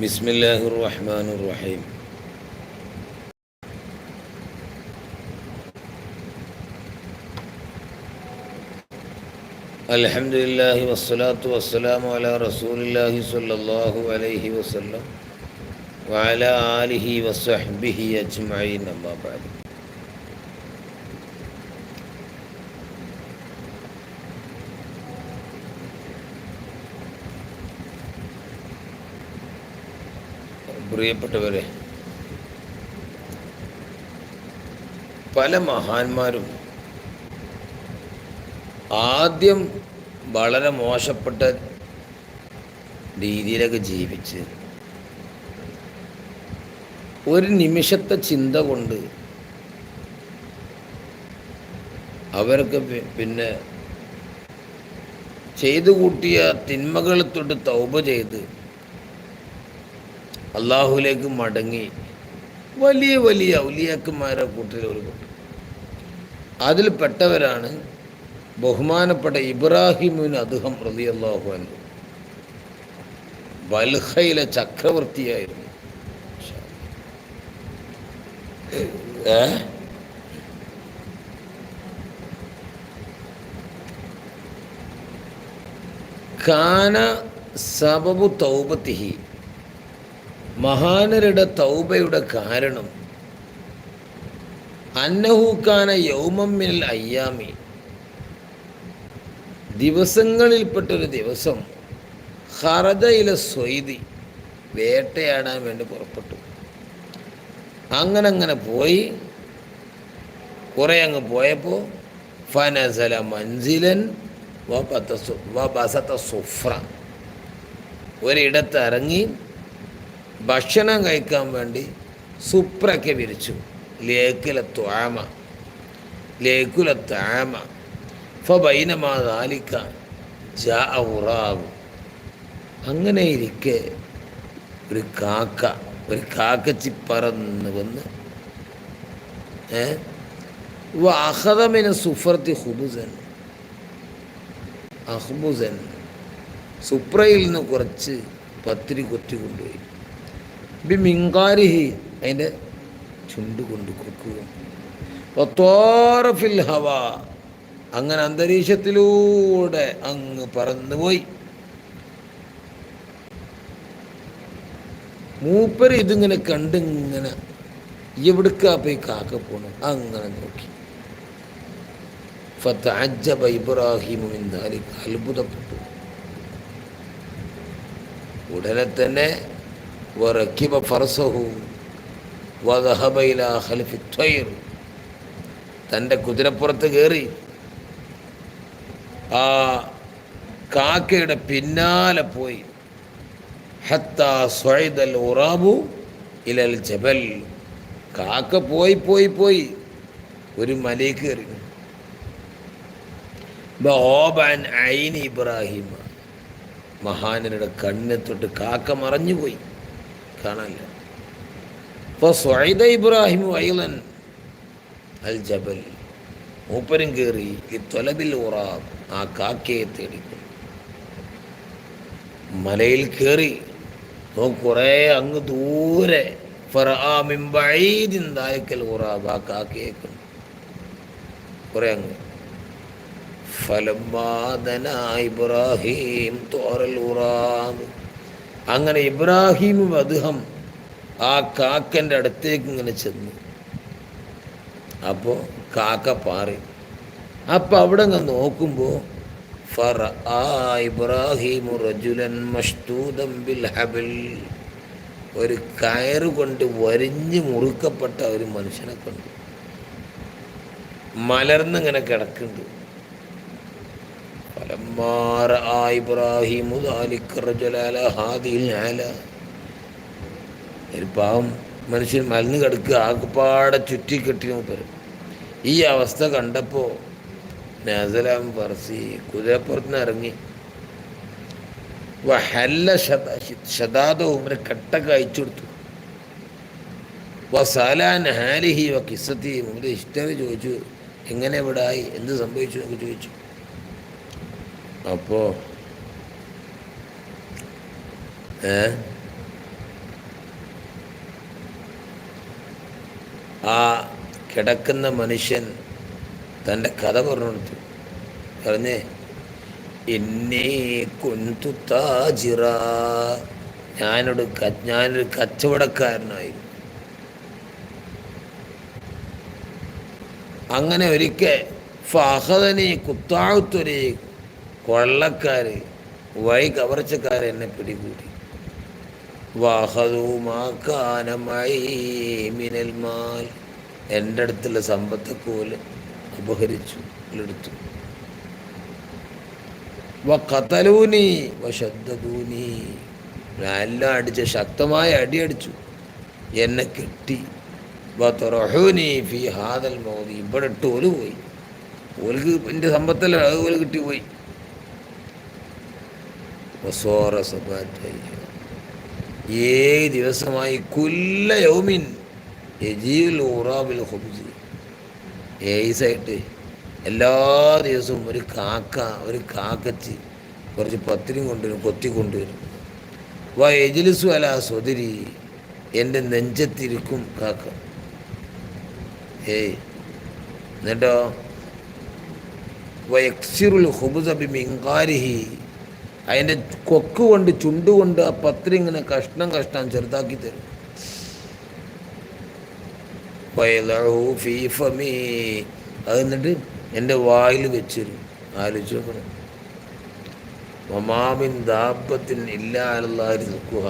ബിസ്മില്ലാഹിർ റഹ്മാനിർ റഹീം അലഹമുല്ലാഹി വസ്സലാത്തു വസ്സലാമു അല റസൂലില്ലാഹി സ്വല്ലല്ലാഹു അലൈഹി വസല്ലം വഅല ആലിഹി വസഹ്ബിഹി അജ്മഈൻ അമ്മാ ബഅദ്. പ്രിയപ്പെട്ടവരെ പല മഹാന്മാരും ആദ്യം വളരെ മോശപ്പെട്ട രീതിയിലൊക്കെ ജീവിച്ച് ഒരു നിമിഷത്തെ ചിന്ത കൊണ്ട് അവർക്ക് പിന്നെ ചെയ്തു കൂട്ടിയ തിന്മകൾ തൊട്ട് തൗപ ചെയ്ത് അള്ളാഹുലേക്ക് മടങ്ങി വലിയ വലിയ ഔലിയാക്കന്മാരെ കൂട്ടിൽ ഒരു കൂട്ടം. അതിൽ പെട്ടവരാണ് ബഹുമാനപ്പെട്ട ഇബ്രാഹിമിന് അദ്ദേഹം പ്രതി അള്ളാഹു അൻഹു. ബൽഹയിലെ ചക്രവർത്തിയായിരുന്നു. കാന സബബു തൗബത്തിഹി. മഹാനരുടെ തൗബയുടെ കാരണം. അന്നഹൂക്കാന യൗമമ്മിൽ അയ്യാമി. ദിവസങ്ങളിൽപ്പെട്ടൊരു ദിവസം ഹറദയിലെ സ്വൈതി വേട്ടയാടാൻ വേണ്ടി പുറപ്പെട്ടു. അങ്ങനെ അങ്ങനെ പോയി. കുറേ അങ്ങ് പോയപ്പോൾ ഫനസല മൻസിലൻ വ ബത്ത സു- വ ബസത്ത സുഫ്ര. ഒരിടത്ത് ഇറങ്ങി ഭക്ഷണം കഴിക്കാൻ വേണ്ടി സുപ്രയ്ക്ക് വിരിച്ചു. ലേക്കിലെ ത്വാമ ലേക്കുല താമ ഫൈനമാ ദാലിക്ക ജാ ഉറാവും. അങ്ങനെ ഇരിക്കെ ഒരു കാക്ക ഒരു കാക്കച്ചി പറന്ന് വന്ന് അഹദമിന് സുഫർത്തി ഹുബുസൻ. അഹ്ബുസൻ സുപ്രയിൽ നിന്ന് കുറച്ച് പത്തിരി കൊത്തി കൊണ്ടുപോയി ബി മിങ്കാരിഹി അതിന്റെ ചുണ്ട് കൊണ്ട് കൊക്കുക ഫിൽ ഹവ. അങ്ങനെ അന്തരീക്ഷത്തിലൂടെ അങ്ങ് പറന്നുപോയി. മൂപ്പര് ഇതിങ്ങനെ കണ്ടിങ്ങനെ എവിടുക്കാ പോയി കാക്ക പോണു? അങ്ങനെ നോക്കി. ഫത്തഅജ്ജബ ഇബ്രാഹിമു അത്ഭുതപ്പെട്ടു. ഉടനെ തന്നെ വറക്കിബ فرسه وذهب ഇലാ ഖൽഫി ത്വയ്ർ തന്റെ കുതിരപ്പുറത്ത് കയറി. ആ കാക്കയുടെ പിന്നാലെ പോയി. ഹത്താ സ്വൈദൽ ഉറാബു ഇലൽ ജബൽ. കാക്ക പോയി പോയി പോയി. ഒരു മലയിൽ കയറി. ബോബാൻ ഐൻ ഇബ്രാഹിം മഹാനരുടെ കണ്ണെത്തൊട്ട് തൊട്ട് കാക്ക മറഞ്ഞുപോയി. കാണാനില്ല. അപ്പോൾ സ്വൈദ ഇബ്രാഹിം വൈലൻ അൽ ജബൽ. മൂപ്പരും കയറി ഈ തൊലബിൽ ഉറാ ആ കാക്കയെ തേടി മലയിൽ കയറി കുറേ അങ്ങ് ദൂരെ. ഫറാമിമ്പഴീതിന്തായക്കൽ ഉറാബ് ആ കാക്കയെ കണ്ടു. കുറേ അങ്ങ്. ഫലമാദന ഇബ്രാഹിം തോറൽ ഉറാബ് അങ്ങനെ ഇബ്രാഹിമും അദ്ദേഹം ആ കാക്കന്റെ അടുത്തേക്ക് ഇങ്ങനെ ചെന്നു. അപ്പോൾ കാക്ക പാറി. അപ്പോൾ അവിടെ അങ്ങ് നോക്കുമ്പോൾ ഫറ ഇബ്രാഹിമു റജുലൻ മഷ്തൂദം ബിൽ ഹബിൽ. ഒരു കയറ് കൊണ്ട് വരിഞ്ഞ് മുറുക്കപ്പെട്ട ഒരു മനുഷ്യനെ കണ്ടു. മലർന്നിങ്ങനെ കിടക്കുന്നുണ്ട്. ഫലമ്മാറ ആ ഇബ്രാഹിമു ذلك الرجل على هذه അല ഒരു പാവം മനുഷ്യൻ മലന്ന് കിടക്കുക ആകപ്പാടെ ചുറ്റിക്കെട്ടി നോക്കരും ഈ അവസ്ഥ കണ്ടപ്പോൾ നസലാം പറസി കുതിരപ്പുറത്ത് ഇറങ്ങി. വഹല്ല ശതാദ ഉമര കട്ടൊക്കെ അയച്ചു കൊടുത്തു. വസാലാൻ ഹാലിഹി വ കിസത്തി ഉമര് ഹിസ്റ്ററി ചോദിച്ചു എങ്ങനെ ഇവിടെ ആയി? എന്ത് സംഭവിച്ചു? എന്നൊക്കെ ചോദിച്ചു. അപ്പോൾ ഏ? ആ കിടക്കുന്ന മനുഷ്യൻ തന്റെ കഥ പറഞ്ഞു പറഞ്ഞേ എന്നെ കൊന്തു താജിറ ഞാനൊരു ഞാനൊരു കച്ചവടക്കാരനായി അങ്ങനെ ഒരിക്കൽ ഫഹദനെ കുത്താഴ്ത്തൊരേക്കും കൊള്ളക്കാർ വഴി കവർച്ചക്കാർ എന്നെ പിടികൂടി. വാഹതുമാക്കാനമായി മിനൽ മാൽ. എന്റെ അടുത്തുള്ള സമ്പത്തൊക്കെ പോലെ അപഹരിച്ചു എടുത്തു വഖതലൂനി വശദ്ദൂനി എല്ലാം അടിച്ച് ശക്തമായ അടിയടിച്ചു. എന്നെ കെട്ടി. വറഹൂനി ഫി ഹാദൽ മോദി ഇവിടെ ഇട്ട് ഓൽ പോയി. ഓൽക്ക് എന്റെ സമ്പത്തല്ല അത് ഓൽ കിട്ടി പോയി. വസോറ സബാറ്റായി ഏഴ് ദിവസമായി കുല്ല യൗമിൻ ഏസായിട്ട് എല്ലാ ദിവസവും ഒരു കാക്ക ഒരു കാക്കച്ചി കുറച്ച് പത്തിരി കൊണ്ടുവരും കൊത്തി കൊണ്ടുവരും. വാ എജിലിസു അല സ്വതിരി എന്റെ നെഞ്ചത്തിരിക്കും കാക്ക. ഏയ് എന്നിട്ടോ? വയക്സിറുൽ എക്സിറുൽ ബി മിങ്കാരിഹി അതിന്റെ കൊക്ക് കൊണ്ട് ചുണ്ടുകൊണ്ട് ആ പത്രി ഇങ്ങനെ കഷ്ണം കഷ്ണം ചെറുതാക്കി തരും. അതെന്നിട്ട് എന്റെ വായിൽ വെച്ചിരും. ആലോചിച്ച് നോക്കണം. മമാമിൻ ദാബത്തിൻ ഇല്ലാഹി നിൽക്കുക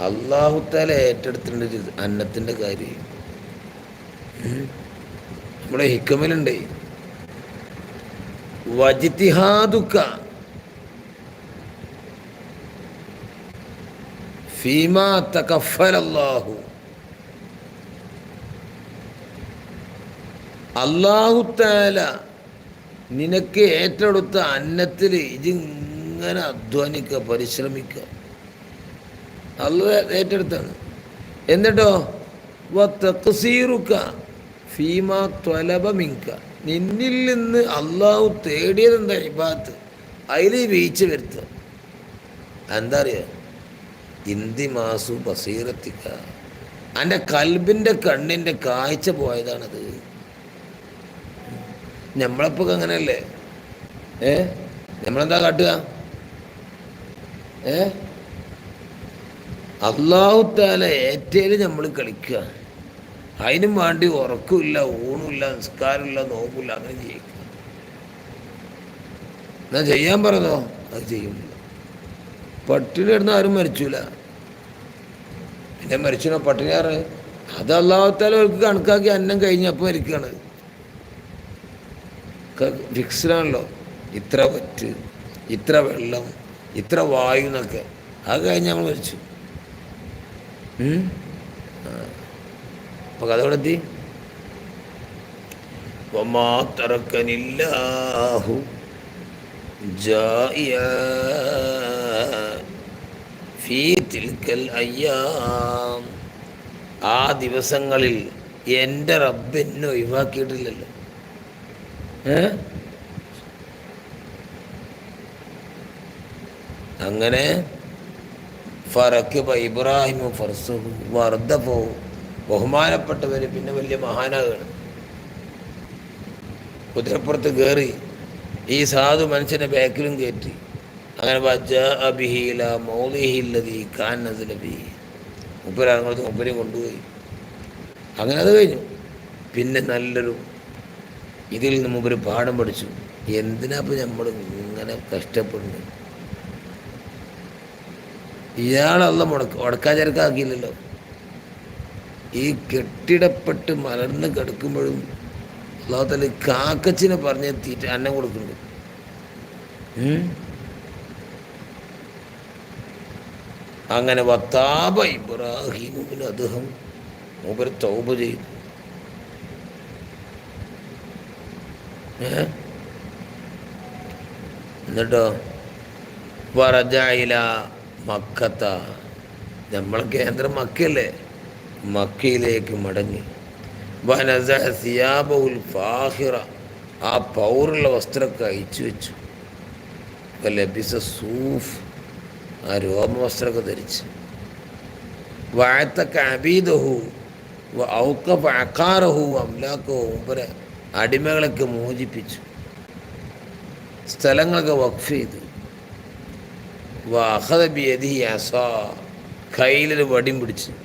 അള്ളാഹുത്താല ഏറ്റെടുത്തിട്ടുണ്ട് അന്നത്തിന്റെ കാര്യം. നമ്മുടെ ഹിക്കമലുണ്ട്. വജിത്തിഹാദുക്ക ഫീമാ തകഫലല്ലാഹു. അള്ളാഹുത്താല നിനക്ക് ഏറ്റെടുത്ത അന്നത്തിൽ ഇതിങ്ങനെ അധ്വാനിക്കുക പരിശ്രമിക്കുക. അള്ള ഏറ്റെടുത്താണ്. എന്നിട്ടോ? തക്സീറുക്ക ഫീമ ത്വലപമിങ്ക നിന്നിൽ നിന്ന് അള്ളാഹു തേടിയത് എന്താ ഇബാത്ത് അതിൽ വീഴ്ച വരുത്തുക. എന്താ അറിയാ? ഇന്തി മാസു ബസീറത്തിക്ക. എന്റെ കൽബിന്റെ കണ്ണിന്റെ കാഴ്ച പോയതാണത്. നമ്മളപ്പോൾ അങ്ങനെയല്ലേ? ഏ? നമ്മളെന്താ കാട്ടുക? ഏ? അള്ളാഹുത്താല ഏറ്റേൽ നമ്മൾ കളിക്കുക അതിനും വേണ്ടി ഉറക്കമില്ല ഊണുമില്ല നിസ്കാരമില്ല നോക്കില്ല അങ്ങനെ ചെയ്യിക്കുക എന്നാ ചെയ്യാൻ പറഞ്ഞോ? അത് ചെയ്യുന്നില്ല പട്ടിണി ഇടുന്ന ആരും മരിച്ചില്ല പിന്നെ മരിച്ചു പട്ടിണി ആറ് അതല്ലാത്താലും അവർക്ക് കണക്കാക്കി അന്നം കഴിഞ്ഞപ്പോൾ മരിക്കുകയാണ് ഫിക്സ്ഡാണല്ലോ ഇത്ര പറ്റ് ഇത്ര വെള്ളം ഇത്ര വായു എന്നൊക്കെ. അത് കഴിഞ്ഞ് നമ്മൾ മരിച്ചു. അപ്പോൾ കഥ എത്തി തറക്കനില്ലാഹു الله جائعا في تلك الأيام ആ ദിവസങ്ങളിൽ എൻ്റെ റബ്ബ് എന്നെ ഒഴിവാക്കിയിട്ടില്ലല്ലോ ഏ അങ്ങനെ ഫറക്ക് ഇബ്രാഹിമു ഫർസുഹു വർദ്ധഫോ ബഹുമാനപ്പെട്ടവര് പിന്നെ വലിയ മഹാനാകാണ് കുതിരപ്പുറത്ത് കയറി ഈ സാധു മനുഷ്യനെ ബാക്കിലും കയറ്റി. അങ്ങനെ ബിഹില മൗലിഹില്ലതി കാൻ നസലബി മുപ്പരങ്ങോട്ട് മുപ്പരെയും കൊണ്ടുപോയി. അങ്ങനെ അത് കഴിഞ്ഞു. പിന്നെ നല്ലൊരു ഇതിൽ നിന്ന് മുമ്പൊരു പാഠം പഠിച്ചു. എന്തിനാ ഇപ്പം നമ്മൾ ഇങ്ങനെ കഷ്ടപ്പെടുന്നത്? ഇയാളല്ല മുടക്ക ഉടക്കാചരക്കാക്കിയില്ലല്ലോ ഈ കെട്ടിടപ്പെട്ട് മലർന്ന് കിടക്കുമ്പോഴും അള്ളാഹത്തല്ല കാക്കച്ചിനെ പറഞ്ഞ് തീറ്റ അന്നം കൊടുക്കുന്നുണ്ട്. അങ്ങനെ വത്താബ ഇബ്രാഹിമിന് അദ്ദേഹം മൂപ്പര് തൗബ ചെയ്തു? എന്നിട്ടോ? വറജായില മക്കത്ത. നമ്മളെ കേന്ദ്രം മക്കയല്ലേ? മക്കയിലേക്ക് മടങ്ങി. വനസഹ ഫാഹിറ. ആ പൗറുള്ള വസ്ത്രമൊക്കെ അയച്ചു വെച്ചു. ലബിസ സൂഫ് ആ രോമവസ്ത്രമൊക്കെ ധരിച്ച്. വാഴത്തക്ക അബീദഹു ഔക്കഫ് അക്കാറഹു അംലാക്കോ അടിമകളൊക്കെ മോചിപ്പിച്ചു. സ്ഥലങ്ങളൊക്കെ വഖഫ് ചെയ്തു. വാഹദബിയതി അസ കയ്യിലൊരു വടിയും പിടിച്ച്.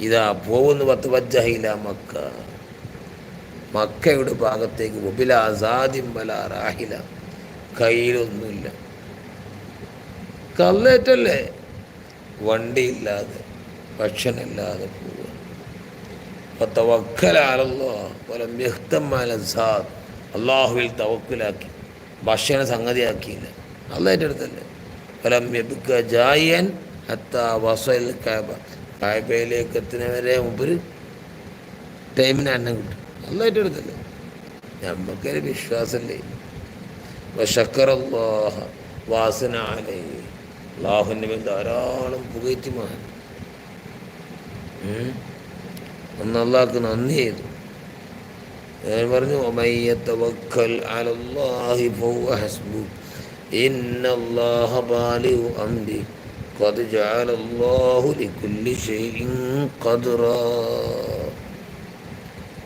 ഇതാ പോകുന്നു പത്ത് വജ്ജഹില മക്ക. മക്കയുടെ ഭാഗത്തേക്ക് ഒബില ആസാദിം റാഹില. കയ്യിലൊന്നുമില്ല. കല്ലേറ്റല്ലേ വണ്ടിയില്ലാതെ ഭക്ഷണമില്ലാതെ പോവുക. അള്ളാഹുവിൽ തവക്കിലാക്കി. ഭക്ഷണ സംഗതിയാക്കിയില്ല. അള്ളേറ്റെടുത്തല്ലേ ഫലം എബുക്ക ജായൻ അത്ത വസൽ കാബ കായബയിലേക്ക് എത്തുന്നവരെ മുമ്പ് ടൈമിന് അന്നം കിട്ടും. അള്ളേറ്റെടുത്തല്ലേ നമുക്കൊരു വിശ്വാസമല്ലേ? വശക്കറല്ലാഹ വാസനാലേ അള്ളാഹുവിന്റെ മേൽ ധാരാളം പുകയറ്റി മഹാൻ അന്ന് അള്ളാഹ്ക്ക് നന്ദി ചെയ്തു. ഞാൻ പറഞ്ഞു ഒമയ്യത്തവക്കൽ അലല്ലാഹി ഫഹുവ ഹസ്ബു. ഇന്നല്ലാഹ ബാലിഗു അംരി. قد جعل الله لكل شيء قدرا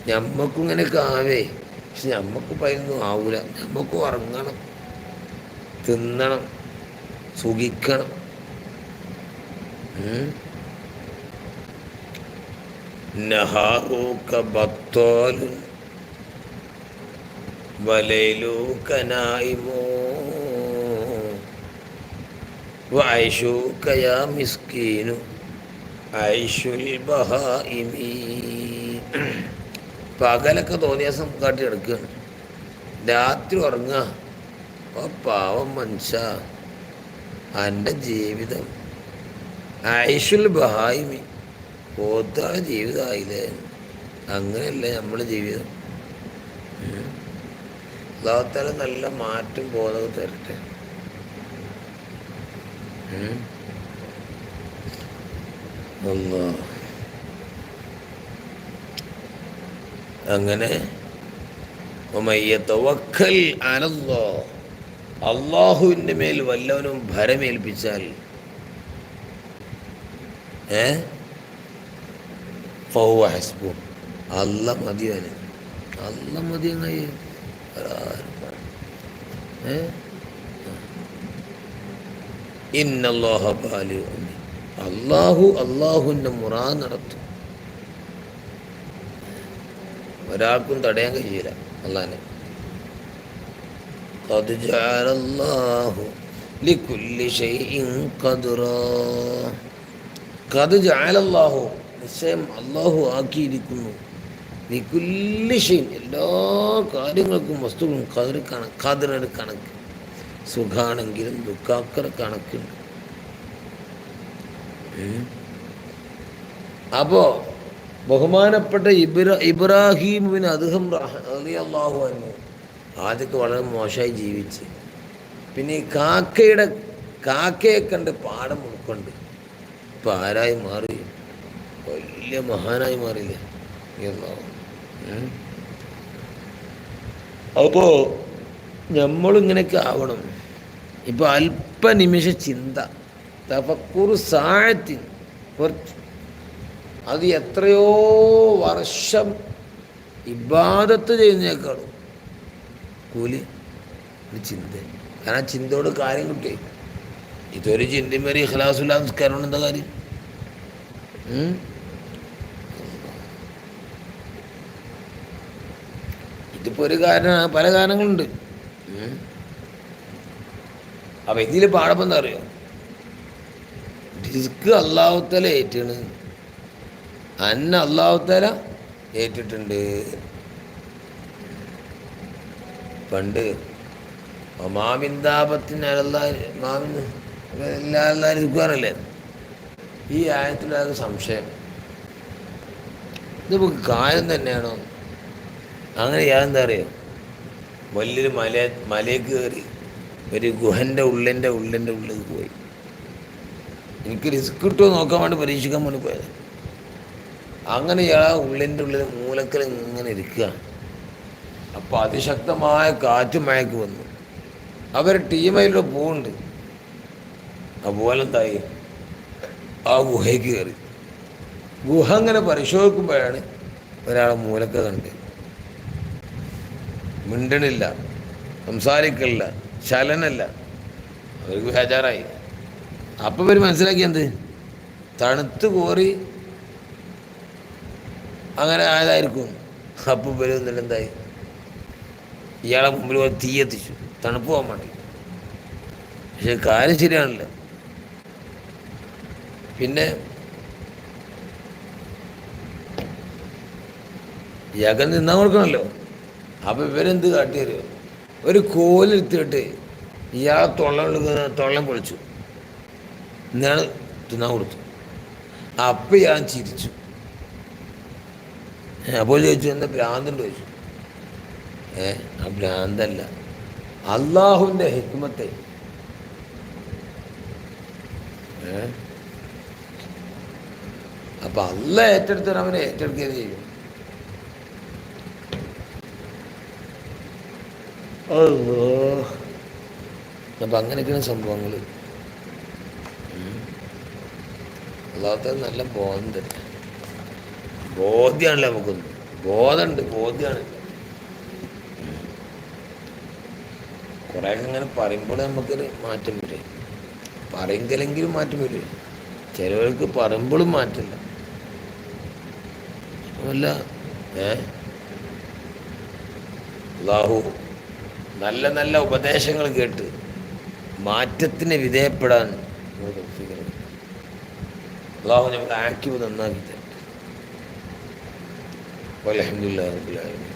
ഞമ്മക്കും ഇങ്ങനെയൊക്കെ ആവേ പക്ഷെ ഞമ്മക്ക് പതിനൊന്നും ആവൂല ഞമ്മക്ക് ഉറങ്ങണം തിന്നണം സുഖിക്കണം ഉം. നഹാറൂക്ക ബത്തോലുൻ വലയിലൂക്ക ഐഷുൽ ബഹായിമീ പകലൊക്കെ തോന്നിയാസം കാട്ടി എടുക്കുകയാണ് രാത്രി ഉറങ്ങുക ഓ പാവം മനുഷ്യ. എന്റെ ജീവിതം. ഐഷുൽ ബഹായിമി പോത്താ ജീവിതമായില്ലേ അങ്ങനെയല്ലേ നമ്മുടെ ജീവിതം. ലോകത്തല നല്ല മാറ്റം ബോധവും തരട്ടെ. അങ്ങനെ അള്ളാഹുവിന്റെ മേൽ വല്ലവനും ഭരമേൽപ്പിച്ചാൽ ഏ? അല്ല മതിയാണ് അല്ല മതി ഏ? ഇന്നല്ലാഹ ബാലി അള്ളാഹു അള്ളാഹുവിന്റെ മുറാ നടത്തും. ഒരാൾക്കും തടയാൻ കഴിയില്ല അള്ളാനെ. നിശ്ചയം അള്ളാഹു ആക്കിയിരിക്കുന്നു. എല്ലാ കാര്യങ്ങൾക്കും വസ്തുക്കളും കതിർ കണക്ക് കതിർ കണക്ക്. സുഖാണെങ്കിലും ദുഃഖാക്കർ കണക്കുണ്ട്. അപ്പോ ബഹുമാനപ്പെട്ട ഇബ്ര ഇബ്രാഹീമിന് അദ്ദേഹം അള്ളാഹു അന്നു ആദ്യമൊക്കെ വളരെ മോശമായി ജീവിച്ച്. പിന്നെ ഈ കാക്കയുടെ കാക്കയെ കണ്ട് പാഠം ഉൾക്കൊണ്ട് ഇപ്പം ആരായി മാറി? വലിയ മഹാനായി മാറിയില്ലേ? അള്ളാഹു. അല്ലാഹു. ഉം. അപ്പോ നമ്മളിങ്ങനെയൊക്കെ ആവണം. ഇപ്പൊ അല്പനിമിഷ ചിന്ത. തഫക്കുറു സാഴത്തിൽ കുറച്ച്. അത് എത്രയോ വർഷം ഇബാദത്ത് ചെയ്യുന്നേക്കാളും കൂലി ഒരു ചിന്ത. കാരണം ചിന്തയോട് കാര്യം കിട്ടി ഇതൊരു ചിന്തയും വരെ ഇഖ്ലാസുല്ലാ നിസ്കാരം എന്താ കാര്യം? ഇതിപ്പോൾ ഇതിപ്പോ ഒരു കാരണം പല കാരണങ്ങളുണ്ട്. അപ്പൊ ഇതിൽ പാടപ്പം എന്താ അറിയോ? റിസ്ക് അള്ളാഹുത്തല ഏറ്റാണ്. അന്ന അള്ളാഹുത്തല ഏറ്റിട്ടുണ്ട്. പണ്ട്. മാമിന്താപത്തിന് മാമിൻ എല്ലാ എല്ലാവരും ഇരിക്കാറല്ലേ ഈ ആയത്തിലൊരു സംശയം. ഇതിപ്പോ കാര്യം തന്നെയാണോ? അങ്ങനെ ഞാൻ എന്താ അറിയോ? വലിയൊരു മല മലയിൽ കയറി ഒരു ഗുഹന്റെ ഉള്ളിന്റെ ഉള്ളിന്റെ ഉള്ളിൽ പോയി. എനിക്ക് റിസ്ക് കിട്ടുമോ നോക്കാൻ വേണ്ടി പരീക്ഷിക്കാൻ വേണ്ടി പോയത്. അങ്ങനെ ഇയാൾ ആ ഉള്ളിന്റെ ഉള്ളിൽ മൂലക്കൽ ഇങ്ങനെ ഇരിക്കുക. അപ്പോൾ അതിശക്തമായ കാറ്റും മയക്ക് വന്നു. അവർ ടീമയിലൂടെ പോകുന്നുണ്ട് അതുപോലെ എന്തായി? ആ ഗുഹയ്ക്ക് കയറി. ഗുഹ അങ്ങനെ പരിശോധിക്കുമ്പോഴാണ് ഒരാളെ മൂലക്ക കണ്ട് മിണ്ടണില്ല. സംസാരിക്കണില്ല. ചലനല്ല അവർക്ക് ബേജാറായി. അപ്പം ഇവർ മനസ്സിലാക്കി എന്ത്? തണുത്ത് കോറി അങ്ങനെ ആയതായിരിക്കും. അപ്പം ഇവർ എന്നിട്ട് എന്തായി? ഇയാളെ മുമ്പിൽ തീ എത്തിച്ചു. തണുപ്പ് പോകാൻ വേണ്ടി. പക്ഷെ കാര്യം ശരിയാണല്ലോ. പിന്നെ ഇയാൾക്ക് നിന്നാൻ കൊടുക്കണമല്ലോ? അപ്പം ഇവരെന്ത് കാട്ടിയറിയോ ഒരു കോലെടുത്തിട്ട് ഇയാളെ തൊള്ളം തൊള്ളം പൊളിച്ചു. ഇന്നാണ് തിന്നാൻ കൊടുത്തു. അപ്പം ഞാൻ ചിരിച്ചു. അപ്പോൾ ചോദിച്ചു എന്താ ഭ്രാന്തുണ്ട് ചോദിച്ചു. ഏ ആ ഭ്രാന്തല്ല. അള്ളാഹുവിന്റെ ഹിക്മത്തെ. അപ്പം അല്ല ഏറ്റെടുത്തവൻ അവനെ ഏറ്റെടുക്കുകയും ചെയ്യും. അപ്പം അങ്ങനെയൊക്കെയാണ് സംഭവങ്ങൾ അല്ലാത്ത നല്ല ബോധം തന്നെ ബോധ്യമാണല്ലോ നമുക്കൊന്ന്. ബോധമുണ്ട് ബോധ്യമാണ് കുറേയൊക്കെ അങ്ങനെ പറയുമ്പോൾ നമുക്കൊരു മാറ്റം വരും. പറയുങ്കലെങ്കിലും മാറ്റം വരും. ചിലവർക്ക് പറയുമ്പോഴും മാറ്റില്ല. അല്ല ഏ? നല്ല നല്ല ഉപദേശങ്ങൾ കേട്ട് മാറ്റത്തിന് വിധേയപ്പെടാൻ അള്ളാഹു നമുക്ക് ആക്റ്റീവ് നന്നാക്കി തരട്ടെ. അലഹമില്ല റബുലാലും